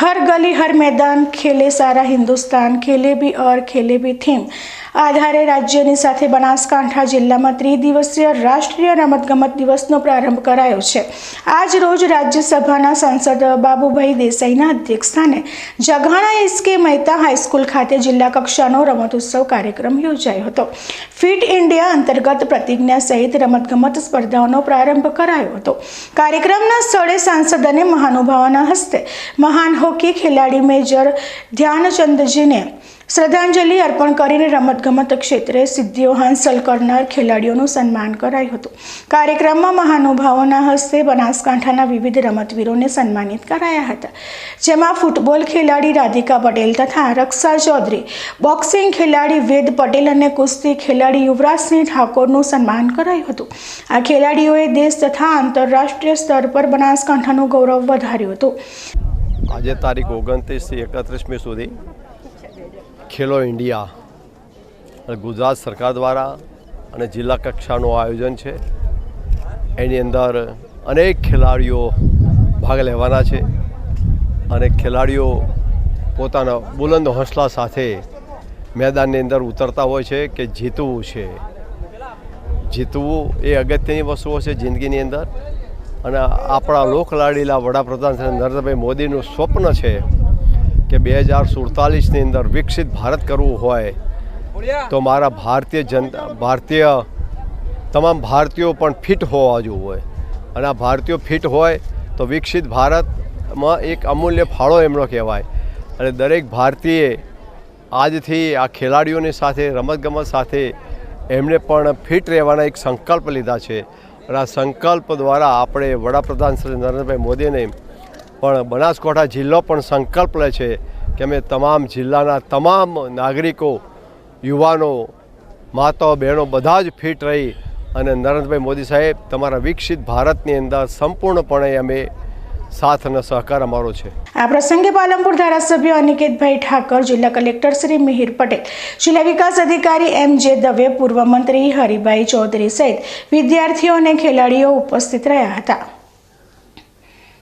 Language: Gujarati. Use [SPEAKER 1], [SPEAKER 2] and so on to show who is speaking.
[SPEAKER 1] हर गली हर मैदान खेले सारा हिंदुस्तान खेले भी और खेले भी થીમ આધારે રાજ્યની સાથે બનાસકાંઠા જિલ્લામાં ત્રિદિવસીય રાષ્ટ્રીય રમતગમત દિવસનો પ્રારંભ કરાયો છે. આજ રોજ રાજ્યસભાના સાંસદ બાબુભાઈ દેસાઈના અધ્યક્ષસ્થાને જઘાણા એસકે મહેતા હાઈસ્કૂલ ખાતે જિલ્લા કક્ષાનો રમતોત્સવ કાર્યક્રમ યોજાયો હતો. ફિટ ઇન્ડિયા અંતર્ગત પ્રતિજ્ઞા સહિત રમતગમત સ્પર્ધાઓનો પ્રારંભ કરાયો હતો. કાર્યક્રમના સ્થળે સાંસદ અને મહાનુભાવોના હસ્તે મહાન હોકી ખેલાડી મેજર ધ્યાનચંદજીને શ્રદ્ધાંજલિ અર્પણ કરીને રમતગમત ક્ષેત્રે સિદ્ધિઓ હાંસલ કરનાર ખેલાડીઓનું સન્માન કરાયું હતું. કાર્યક્રમમાં મહાનુભાવોના હસ્તે બનાસકાંઠાના વિવિધ રમતવીરોને સન્માનિત કરાયા હતા. જેમાં ફૂટબોલ ખેલાડી રાધિકા પટેલ તથા રક્ષા ચૌધરી, બોક્સિંગ ખેલાડી વેદ પટેલ અને કુસ્તી ખેલાડી યુવરાજસિંહ ઠાકોરનું સન્માન કરાયું હતું. આ ખેલાડીઓએ દેશ તથા આંતરરાષ્ટ્રીય સ્તર પર બનાસકાંઠાનું ગૌરવ વધાર્યું હતું.
[SPEAKER 2] આજે તારીખ ઓગણત્રીસથી એકત્રીસમી સુધી ખેલો ઇન્ડિયા ગુજરાત સરકાર દ્વારા અને જિલ્લા કક્ષાનું આયોજન છે. એની અંદર અનેક ખેલાડીઓ ભાગ લેવાના છે અને ખેલાડીઓ પોતાના બુલંદ હોંસલા સાથે મેદાનની અંદર ઉતરતા હોય છે કે જીતવું છે. જીતવું એ અગત્યની વસ્તુઓ છે જિંદગીની અંદર. અને આપણા લોકલાડીલા વડાપ્રધાન શ્રી નરેન્દ્રભાઈ મોદીનું સ્વપ્ન છે કે બે હજાર સુડતાલીસની અંદર વિકસિત ભારત કરવું હોય તો મારા ભારતીય જનતા ભારતીય તમામ ભારતીયો પણ ફિટ હોવા જોઈએ અને આ ભારતીયો ફિટ હોય તો વિકસિત ભારતમાં એક અમૂલ્ય ફાળો એમનો કહેવાય. અને દરેક ભારતીય આજથી આ ખેલાડીઓની સાથે રમતગમત સાથે એમણે પણ ફિટ રહેવાના એક સંકલ્પ લીધા છે. અને આ સંકલ્પ દ્વારા આપણે વડાપ્રધાન શ્રી નરેન્દ્રભાઈ મોદીને પણ બનાસકાંઠા જિલ્લો પણ સંકલ્પ લે છે કે અમે તમામ જિલ્લાના તમામ નાગરિકો, યુવાનો, માતાઓ, બહેનો બધા જ ફિટ રહી અને નરેન્દ્રભાઈ મોદી સાહેબ તમારા વિકસિત ભારતની અંદર સંપૂર્ણપણે અમે સાથ અને સહકાર અમારો છે.
[SPEAKER 1] આ પ્રસંગે પાલનપુર ધારાસભ્ય અનિકેતભાઈ ઠાકર, જિલ્લા કલેક્ટર શ્રી મિહિર પટેલ, જિલ્લા વિકાસ અધિકારી એમ જે દવે, પૂર્વ મંત્રી હરિભાઈ ચૌધરી સહિત વિદ્યાર્થીઓ અને ખેલાડીઓ ઉપસ્થિત રહ્યા હતા.